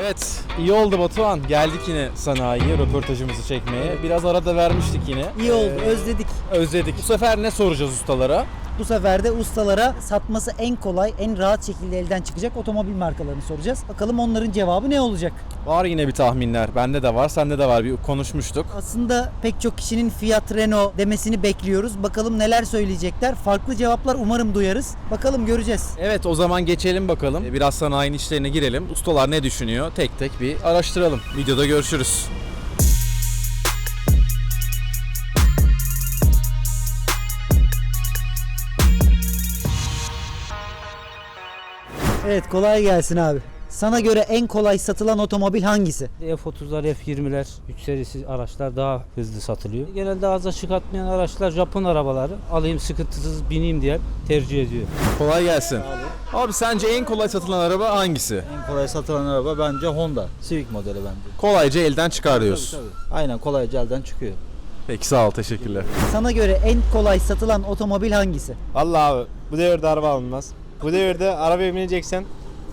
Evet, iyi oldu Batuhan. Geldik yine sanayiye röportajımızı çekmeye. Biraz arada vermiştik yine. İyi oldu, Ee, özledik. özledik. Bu sefer ne soracağız ustalara? Bu sefer de ustalara satması en kolay, en rahat şekilde elden çıkacak otomobil markalarını soracağız. Bakalım onların cevabı ne olacak? Var yine bir tahminler. Bende de var, sende de var. Bir konuşmuştuk. Aslında pek çok kişinin Fiat Renault demesini bekliyoruz. Bakalım neler söyleyecekler. Farklı cevaplar umarım duyarız. Bakalım göreceğiz. Evet, o zaman geçelim bakalım. Ee, Biraz sanayinin işlerine girelim. Ustalar ne düşünüyor? Tek tek bir araştıralım. Videoda görüşürüz. Evet kolay gelsin abi. Sana göre en kolay satılan otomobil hangisi? F30'lar, F20'ler, 3 serisi araçlar daha hızlı satılıyor. Genelde ağza çıkartmayan araçlar Japon arabaları. Alayım sıkıntısız bineyim diye tercih ediyor. Kolay gelsin. Abi sence en kolay satılan araba hangisi? En kolay satılan araba bence Honda. Civic modeli bence. Kolayca elden çıkar diyorsun. Aynen kolayca elden çıkıyor. Peki sağ ol, teşekkürler. Sana göre en kolay satılan otomobil hangisi? Vallahi abi bu devirde araba alınmaz. Bu devirde arabaya bineceksen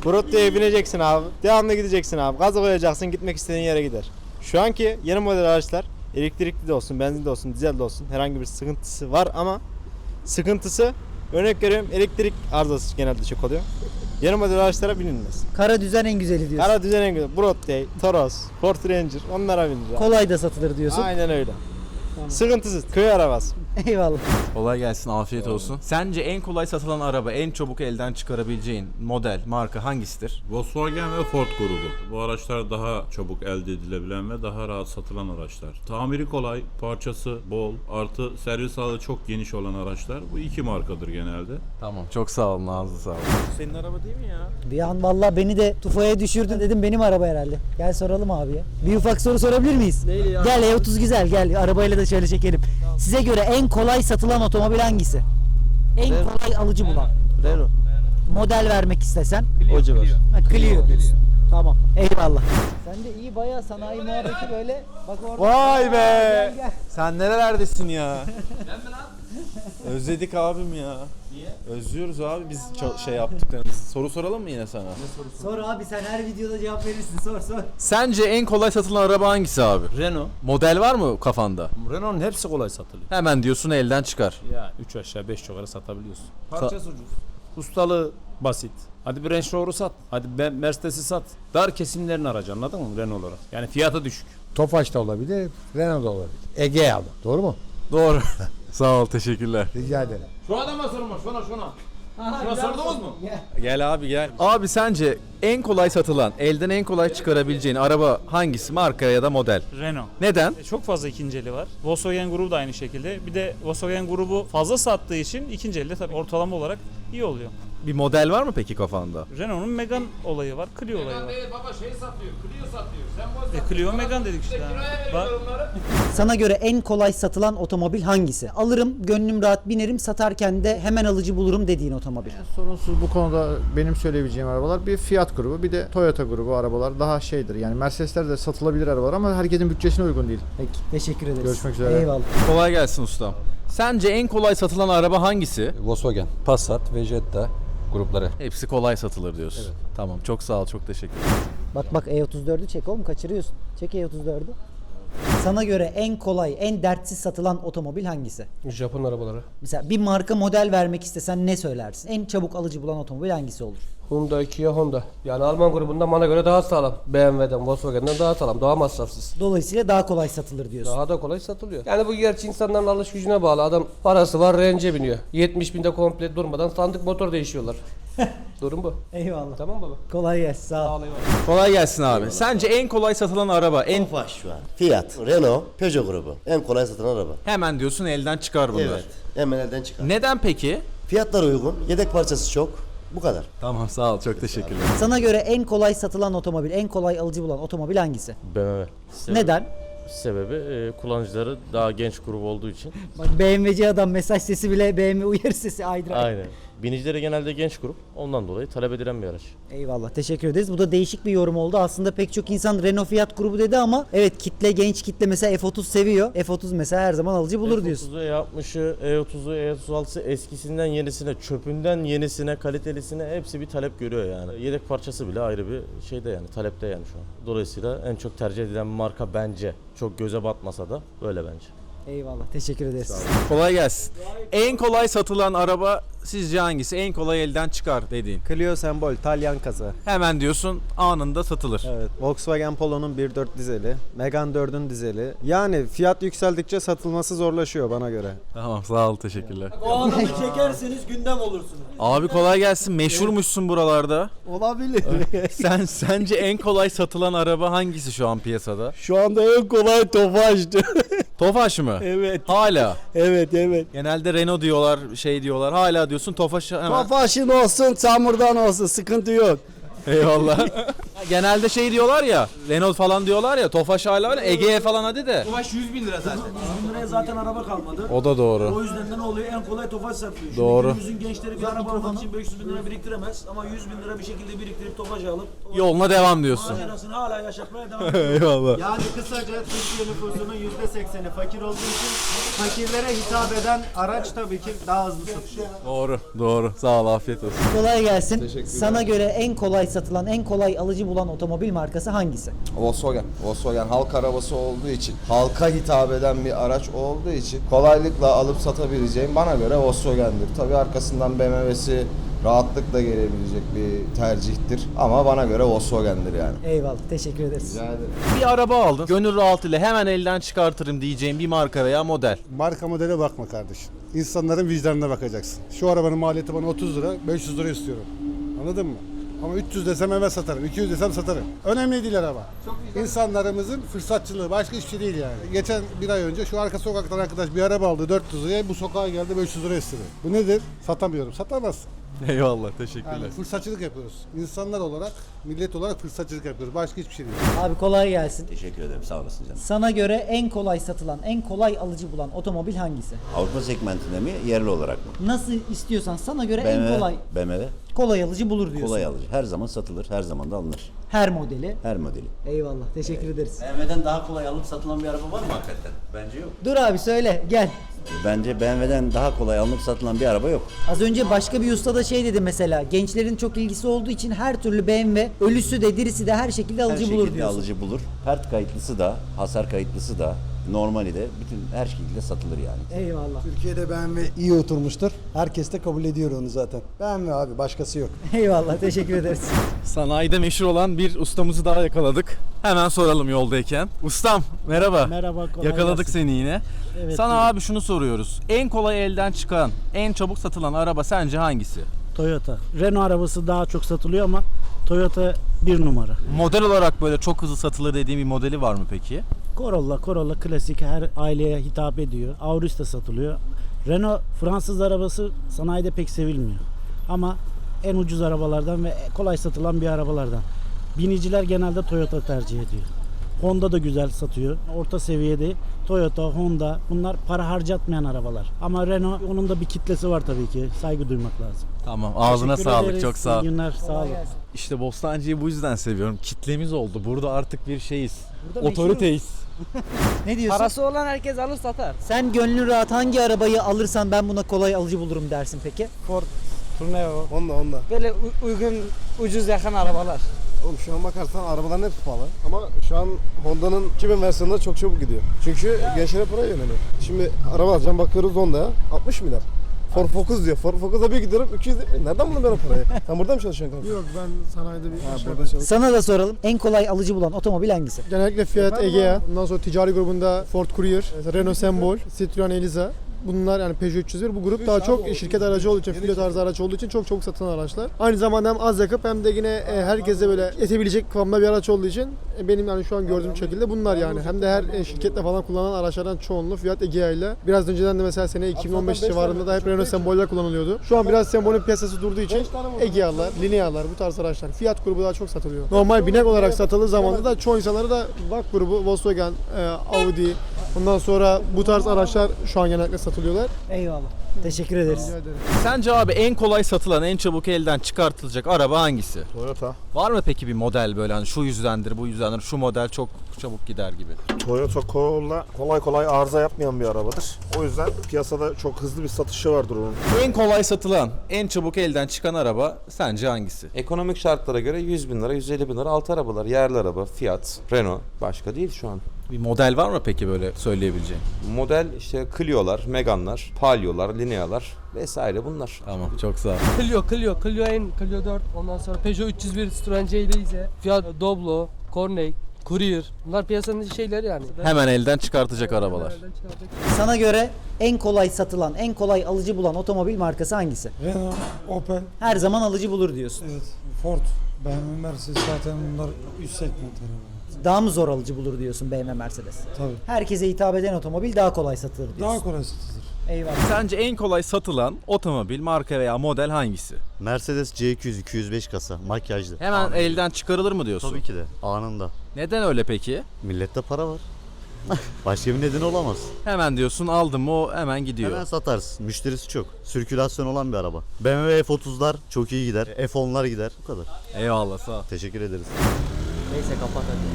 Brutto'ya bineceksin abi. Devamlı gideceksin abi. Gaza koyacaksın gitmek istediğin yere gider. Şu anki yeni model araçlar elektrikli de olsun, benzinli de olsun, dizel de olsun herhangi bir sıkıntısı var ama sıkıntısı örnek veriyorum elektrik arızası genelde çok oluyor. Yeni model araçlara binilmez. Kara düzen en güzeli diyorsun. Kara düzen en güzel. Brotto, Toros, Ford Ranger onlara binilir. abi. Kolay da satılır diyorsun. Aynen öyle. Sıkıntısız. Köy arabası. Eyvallah. Kolay gelsin, afiyet olsun. Sence en kolay satılan araba, en çabuk elden çıkarabileceğin model, marka hangisidir? Volkswagen ve Ford grubu. Bu araçlar daha çabuk elde edilebilen ve daha rahat satılan araçlar. Tamiri kolay, parçası bol, artı servis alanı çok geniş olan araçlar. Bu iki markadır genelde. Tamam, çok sağ olun, ağzı sağ olun. Senin araba değil mi ya? Bir an valla beni de tufaya düşürdün dedim benim araba herhalde. Gel soralım abiye. Bir ufak soru sorabilir miyiz? Neyle ya? Gel E30 güzel gel arabayla da şöyle çekelim. Size göre en kolay satılan otomobil hangisi? En kolay alıcı bulan. Renault. Model vermek istesen. O civar. Ha, Clio diyorsun. Tamam. Eyvallah. Sen de iyi bayağı sanayi muhabbeti böyle. Bak orada. Vay be! Gel, gel. Sen nerelerdesin ya? Özledik abim ya. Özlüyoruz abi biz ço- şey yaptıklarımızı. Soru soralım mı yine sana? Sor abi sen her videoda cevap verirsin. Sor sor. Sence en kolay satılan araba hangisi abi? Renault. Model var mı kafanda? Renault'un hepsi kolay satılıyor. Hemen diyorsun elden çıkar. Ya 3 aşağı 5 yukarı satabiliyorsun. Parçası ucuz. Ustalığı basit. Hadi bir Range Rover'u sat. Hadi ben Mercedes'i sat. Dar kesimlerin aracı anladın mı Renault olarak? Yani fiyatı düşük. Tofaş da olabilir, Renault da olabilir. Ege aldı. Doğru mu? Doğru. Sağ ol teşekkürler. Rica ederim. Şu adama sorma şuna şuna. Şuna sordunuz mu? Gel abi gel. Abi sence en kolay satılan, elden en kolay çıkarabileceğin araba hangisi? Marka ya da model? Renault. Neden? E, Çok fazla ikinci eli var. Volkswagen grubu da aynı şekilde. Bir de Volkswagen grubu fazla sattığı için ikinci elde tabii ortalama olarak iyi oluyor. Bir model var mı peki kafanda? Renault'un Megane olayı var, Clio olayı var. baba şey satıyor, Clio satıyor. Sen E, Clio Megane dedik işte. Bak, Sana göre en kolay satılan otomobil hangisi? Alırım, gönlüm rahat binerim, satarken de hemen alıcı bulurum dediğin otomobil. Sorunsuz bu konuda benim söyleyebileceğim arabalar bir Fiat grubu bir de Toyota grubu arabalar daha şeydir. Yani Mercedesler de satılabilir arabalar ama herkesin bütçesine uygun değil. Peki, teşekkür ederiz. Görüşmek üzere. Eyvallah. Kolay gelsin ustam. Sence en kolay satılan araba hangisi? Volkswagen, Passat ve Jetta grupları. Hepsi kolay satılır diyorsun. Tamam çok sağ ol çok teşekkür ederim. Bak bak E34'ü çek oğlum kaçırıyorsun. Çek E34'ü. Sana göre en kolay, en dertsiz satılan otomobil hangisi? Japon arabaları. Mesela bir marka model vermek istesen ne söylersin? En çabuk alıcı bulan otomobil hangisi olur? Hyundai, Kia, Honda. Yani Alman grubundan bana göre daha sağlam. BMW'den, Volkswagen'den daha sağlam, daha masrafsız. Dolayısıyla daha kolay satılır diyorsun. Daha da kolay satılıyor. Yani bu gerçi insanların alış gücüne bağlı. Adam parası var rence biniyor. 70 binde komple durmadan sandık motor değişiyorlar. Durum bu. Eyvallah. Tamam baba. Kolay gelsin. Sağ ol. Kolay gelsin abi. Sence en kolay satılan araba, en Tofaş şu an. Fiat, Renault, Peugeot grubu. En kolay satılan araba. hemen diyorsun elden çıkar bunlar. Evet. Hemen elden çıkar. Neden peki? Fiyatlar uygun. Yedek parçası çok. Bu kadar. Tamam sağ ol çok teşekkürler. Sana göre en kolay satılan otomobil, en kolay alıcı bulan otomobil hangisi? BMW. Neden? Sebebi e, kullanıcıları daha genç grup olduğu için. Bak BMW'ci adam mesaj sesi bile BMW uyarı sesi aydır. Aynen. Binicileri genelde genç grup. Ondan dolayı talep edilen bir araç. Eyvallah teşekkür ederiz. Bu da değişik bir yorum oldu. Aslında pek çok insan Renault Fiat grubu dedi ama evet kitle genç kitle mesela F30 seviyor. F30 mesela her zaman alıcı bulur diyorsun. E30'u, E60'ı, E30'u, E36'sı eskisinden yenisine, çöpünden yenisine, kalitelisine hepsi bir talep görüyor yani. Yedek parçası bile ayrı bir şeyde yani talepte yani şu an. Dolayısıyla en çok tercih edilen marka bence. Çok göze batmasa da öyle bence. Eyvallah teşekkür ederiz. Kolay gelsin. En kolay satılan araba sizce hangisi? En kolay elden çıkar dediğin. Clio sembol, Talyan kasa. Hemen diyorsun anında satılır. Evet. Volkswagen Polo'nun 1.4 dizeli, Megane 4'ün dizeli. Yani fiyat yükseldikçe satılması zorlaşıyor bana göre. Tamam sağ ol teşekkürler. O adamı çekerseniz gündem olursunuz. Abi kolay gelsin. Meşhurmuşsun buralarda. Olabilir. Sen sence en kolay satılan araba hangisi şu an piyasada? Şu anda en kolay Tofaş'tı. Tofaş mı? evet. Hala. Evet, evet. Genelde Renault diyorlar, şey diyorlar. Hala diyorsun Tofaş hemen. Tofaş'ın olsun, çamurdan olsun, sıkıntı yok. Eyvallah. Genelde şey diyorlar ya, Renault falan diyorlar ya, Tofaş hala öyle, Ege'ye falan hadi de. Tofaş 100 bin lira zaten. 100 bin liraya zaten araba kalmadı. O da doğru. O yüzden de ne oluyor? En kolay Tofaş satıyor. Şimdi Doğru. günümüzün gençleri bir araba almak için 500 bin lira biriktiremez. Ama 100 bin lira bir şekilde biriktirip Tofaş alıp Yoluna devam diyorsun. macerasını hala yaşatmaya devam ediyor. Eyvallah. Yani kısaca Türkiye nüfusunun %80'i fakir olduğu için fakirlere hitap eden araç tabii ki daha hızlı satılıyor. Doğru, doğru. Sağ ol, afiyet olsun. Kolay gelsin. Sana göre en kolay satılan, en kolay alıcı bulan otomobil markası hangisi? Volkswagen. Volkswagen halk arabası olduğu için, halka hitap eden bir araç olduğu için kolaylıkla alıp satabileceğim bana göre Volkswagen'dir. Tabii arkasından BMW'si rahatlıkla gelebilecek bir tercihtir. Ama bana göre Volkswagen'dir yani. Eyvallah teşekkür ederiz. Rica ederim. Bir araba aldın, gönül rahatlığıyla hemen elden çıkartırım diyeceğim bir marka veya model. Marka modele bakma kardeşim. İnsanların vicdanına bakacaksın. Şu arabanın maliyeti bana 30 lira, 500 lira istiyorum. Anladın mı? Ama 300 desem hemen satarım, 200 desem satarım. Önemli değil araba. İnsanlarımızın fırsatçılığı başka hiçbir şey değil yani. Geçen bir ay önce şu arka sokaktan arkadaş bir araba aldı 400 liraya, bu sokağa geldi 500 lira istedi. Bu nedir? Satamıyorum. Satamazsın. Eyvallah, teşekkürler. Yani fırsatçılık yapıyoruz. İnsanlar olarak, millet olarak fırsatçılık yapıyoruz. Başka hiçbir şey değil. Abi kolay gelsin. Teşekkür ederim. Sağ olasın canım. Sana göre en kolay satılan, en kolay alıcı bulan otomobil hangisi? Avrupa segmentinde mi, yerli olarak mı? Nasıl istiyorsan sana göre en kolay BMW kolay alıcı bulur diyorsun. kolay alıcı. Her zaman satılır, her zaman da alınır. Her modeli. Her modeli. Eyvallah teşekkür ederiz. BMW'den daha kolay alıp satılan bir araba var mı hakikaten? Bence yok. Dur abi söyle gel. Bence BMW'den daha kolay alınıp satılan bir araba yok. Az önce başka bir usta da şey dedi mesela gençlerin çok ilgisi olduğu için her türlü BMW ölüsü de dirisi de her şekilde alıcı her bulur şekilde diyorsun. alıcı bulur. Pert kayıtlısı da, hasar kayıtlısı da, normali de bütün her şekilde satılır yani. Eyvallah. Türkiye'de BMW iyi oturmuştur. Herkes de kabul ediyor onu zaten. BMW abi başkası yok. Eyvallah teşekkür ederiz. Sanayide meşhur olan bir ustamızı daha yakaladık. Hemen soralım yoldayken. Ustam merhaba. Merhaba kolay Yakaladık gelsin. seni yine. Evet, Sana buyurun. abi şunu soruyoruz. En kolay elden çıkan, en çabuk satılan araba sence hangisi? Toyota. Renault arabası daha çok satılıyor ama Toyota bir numara. Model olarak böyle çok hızlı satılır dediğim bir modeli var mı peki? Corolla, Corolla klasik her aileye hitap ediyor. Auris de satılıyor. Renault Fransız arabası sanayide pek sevilmiyor. Ama en ucuz arabalardan ve kolay satılan bir arabalardan. Biniciler genelde Toyota tercih ediyor. Honda da güzel satıyor. Orta seviyede Toyota, Honda bunlar para harcatmayan arabalar. Ama Renault onun da bir kitlesi var tabii ki. Saygı duymak lazım. Tamam ağzına Teşekkür sağlık ederiz. çok sağ ol. İyi günler sağ olun. İşte Bostancı'yı bu yüzden seviyorum. Kitlemiz oldu. Burada artık bir şeyiz. Burada Otoriteyiz. Ne diyorsun? Parası olan herkes alır satar. Sen gönlün rahat hangi arabayı alırsan ben buna kolay alıcı bulurum dersin peki? Tourneo. Onda onda. Böyle uygun ucuz yakın arabalar. Oğlum şu an bakarsan arabaların hepsi pahalı. Ama şu an Honda'nın 2000 versiyonları çok çabuk gidiyor. Çünkü gençlere para yöneliyor. Şimdi araba alacağım bakıyoruz Honda'ya 60 milyar. Ford Focus diyor. Ford Focus'a bir gidiyorum 200 Nereden buldun ben o parayı? Sen burada mı çalışıyorsun kanka? Yok ben sanayide bir ha, burada çalışıyorum. Sana da soralım. En kolay alıcı bulan otomobil hangisi? Genellikle Fiat Egea, ondan sonra ticari grubunda Ford Courier, Renault Sembol, Citroen Eliza. Bunlar yani Peugeot 301 bu grup daha çok şirket aracı olduğu için, filo tarzı araç olduğu için çok çok satılan araçlar. Aynı zamanda hem az yakıp hem de yine e, herkese böyle yetebilecek kıvamda bir araç olduğu için e, benim yani şu an gördüğüm şekilde bunlar yani. Hem de her e, şirketle falan kullanılan araçlardan çoğunluğu Fiat Egea ile. Biraz önceden de mesela sene 2015 civarında da hep Renault Sembol'ler kullanılıyordu. Şu an biraz Sembol'ün piyasası durduğu için Egea'lar, Linea'lar bu tarz araçlar. Fiat grubu daha çok satılıyor. Normal binek olarak satıldığı zaman da çoğu insanlara da VAK grubu, Volkswagen, e, Audi, Ondan sonra bu tarz araçlar şu an genellikle satılıyorlar. Eyvallah. Teşekkür ederiz. Rica ederim. Sence abi en kolay satılan, en çabuk elden çıkartılacak araba hangisi? Toyota. Var mı peki bir model böyle hani şu yüzdendir, bu yüzdendir, şu model çok çabuk gider gibi? Toyota Corolla kolay kolay arıza yapmayan bir arabadır. O yüzden piyasada çok hızlı bir satışı vardır onun. En kolay satılan, en çabuk elden çıkan araba sence hangisi? Ekonomik şartlara göre 100 bin lira, 150 bin lira altı arabalar. Yerli araba, Fiat, Renault. Başka değil şu an. Bir model var mı peki böyle söyleyebileceğin? Model işte Clio'lar, Megane'lar, Palio'lar, Linea'lar vesaire bunlar. Tamam çok sağ ol. Clio, Clio, Clio N, Clio 4, ondan sonra Peugeot 301, Citroen C Fiat Doblo, Corney, Courier. Bunlar piyasanın şeyleri yani. Hemen elden çıkartacak arabalar. Sana göre en kolay satılan, en kolay alıcı bulan otomobil markası hangisi? Renault, Opel, Her zaman alıcı bulur diyorsun. evet, Ford, BMW, Mercedes zaten bunlar üst segment arabalar. Daha mı zor alıcı bulur diyorsun BMW Mercedes? Tabii. Herkese hitap eden otomobil daha kolay satılır diyorsun. Daha kolay satılır. Eyvallah. Sence en kolay satılan otomobil, marka veya model hangisi? Mercedes C200 205 kasa makyajlı. Hemen elden çıkarılır mı diyorsun? Tabii ki de anında. Neden öyle peki? Millette para var. Başka bir nedeni olamaz. Hemen diyorsun aldım mı o hemen gidiyor. Hemen satarsın. Müşterisi çok. Sirkülasyon olan bir araba. BMW F30'lar çok iyi gider. F10'lar gider. Bu kadar. Eyvallah sağ ol. Teşekkür ederiz. Neyse kapat hadi.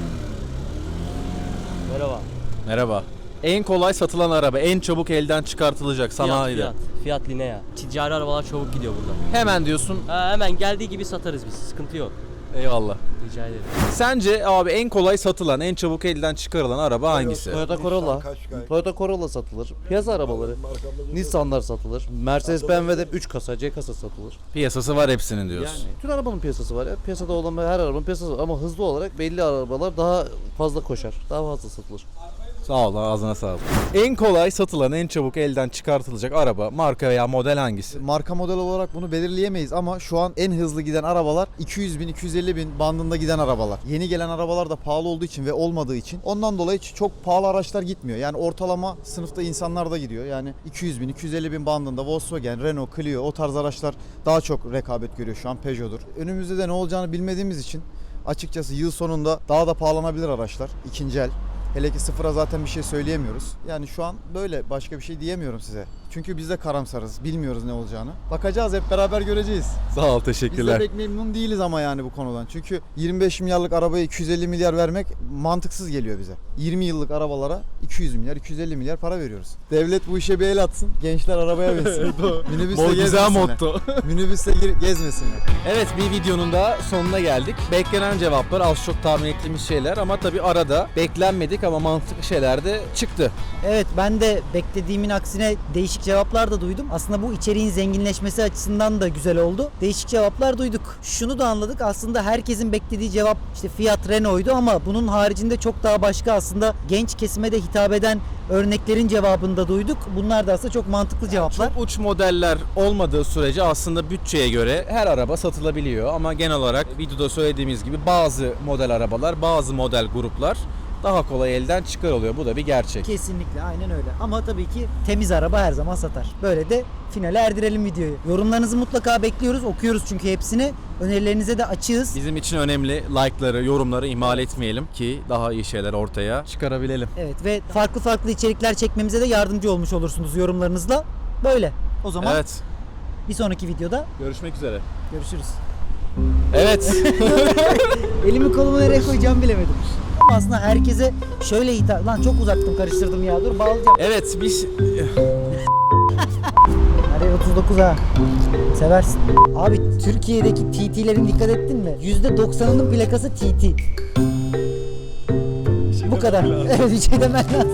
Merhaba. Merhaba. En kolay satılan araba, en çabuk elden çıkartılacak sanayide. Fiat Linea. Ticari arabalar çabuk gidiyor burada. Hemen diyorsun Ha, hemen geldiği gibi satarız biz. Sıkıntı yok. eyvallah. Rica ederim. Sence abi en kolay satılan, en çabuk elden çıkarılan araba hangisi? Toyota Corolla. Toyota Corolla satılır. Piyasa arabaları. Nissan'lar satılır. Mercedes BMW'de 3 kasa, C kasa satılır. Piyasası var hepsinin diyorsun. Yani bütün arabanın piyasası var ya. Piyasada olan her arabanın piyasası var. Ama hızlı olarak belli arabalar daha fazla koşar. Daha fazla satılır. Sağ ol ağzına sağlık. En kolay satılan, en çabuk elden çıkartılacak araba, marka veya model hangisi? Marka model olarak bunu belirleyemeyiz ama şu an en hızlı giden arabalar 200 bin 250 bin bandında giden arabalar. Yeni gelen arabalar da pahalı olduğu için ve olmadığı için ondan dolayı çok pahalı araçlar gitmiyor. Yani ortalama sınıfta insanlar da gidiyor. Yani 200 bin 250 bin bandında Volkswagen, Renault, Clio o tarz araçlar daha çok rekabet görüyor şu an Peugeot'dur. Önümüzde de ne olacağını bilmediğimiz için açıkçası yıl sonunda daha da pahalanabilir araçlar ikinci el. Hele ki sıfıra zaten bir şey söyleyemiyoruz. Yani şu an böyle başka bir şey diyemiyorum size. Çünkü biz de karamsarız. Bilmiyoruz ne olacağını. Bakacağız hep beraber göreceğiz. Sağ ol Biz de teşekkürler. pek memnun değiliz ama yani bu konudan. Çünkü 25 milyarlık arabaya 250 milyar vermek mantıksız geliyor bize. 20 yıllık arabalara 200 milyar, 250 milyar para veriyoruz. Devlet bu işe bir el atsın. Gençler arabaya binsin. Minibüsle Bu güzel gezmesinler. motto. Minibüsle gir- gezmesinler. Evet bir videonun da sonuna geldik. Beklenen cevaplar az çok tahmin ettiğimiz şeyler ama tabii arada beklenmedik ama mantıklı şeyler de çıktı. Evet ben de beklediğimin aksine değişik cevaplar da duydum. Aslında bu içeriğin zenginleşmesi açısından da güzel oldu. Değişik cevaplar duyduk. Şunu da anladık aslında herkesin beklediği cevap işte Fiat Renault'ydu ama bunun haricinde çok daha başka aslında genç kesime de hitap eden örneklerin cevabını da duyduk. Bunlar da aslında çok mantıklı cevaplar. Çok uç modeller olmadığı sürece aslında bütçeye göre her araba satılabiliyor ama genel olarak videoda söylediğimiz gibi bazı model arabalar, bazı model gruplar daha kolay elden çıkarılıyor. Bu da bir gerçek. Kesinlikle aynen öyle. Ama tabii ki temiz araba her zaman satar. Böyle de finale erdirelim videoyu. Yorumlarınızı mutlaka bekliyoruz. Okuyoruz çünkü hepsini. Önerilerinize de açığız. Bizim için önemli like'ları, yorumları ihmal etmeyelim ki daha iyi şeyler ortaya çıkarabilelim. Evet ve farklı farklı içerikler çekmemize de yardımcı olmuş olursunuz yorumlarınızla. Böyle. O zaman Evet. bir sonraki videoda Görüşmek üzere. görüşürüz. Evet. Elimi kolumu nereye koyacağımı bilemedim. Aslında herkese şöyle hitap... Lan çok uzaktım karıştırdım ya. Dur bağlayacağım. evet biz Nereye 39 ha. Seversin. Abi Türkiye'deki TT'lerin dikkat ettin mi? %90'ının plakası TT. Bu kadar. Evet bir şey demen lazım.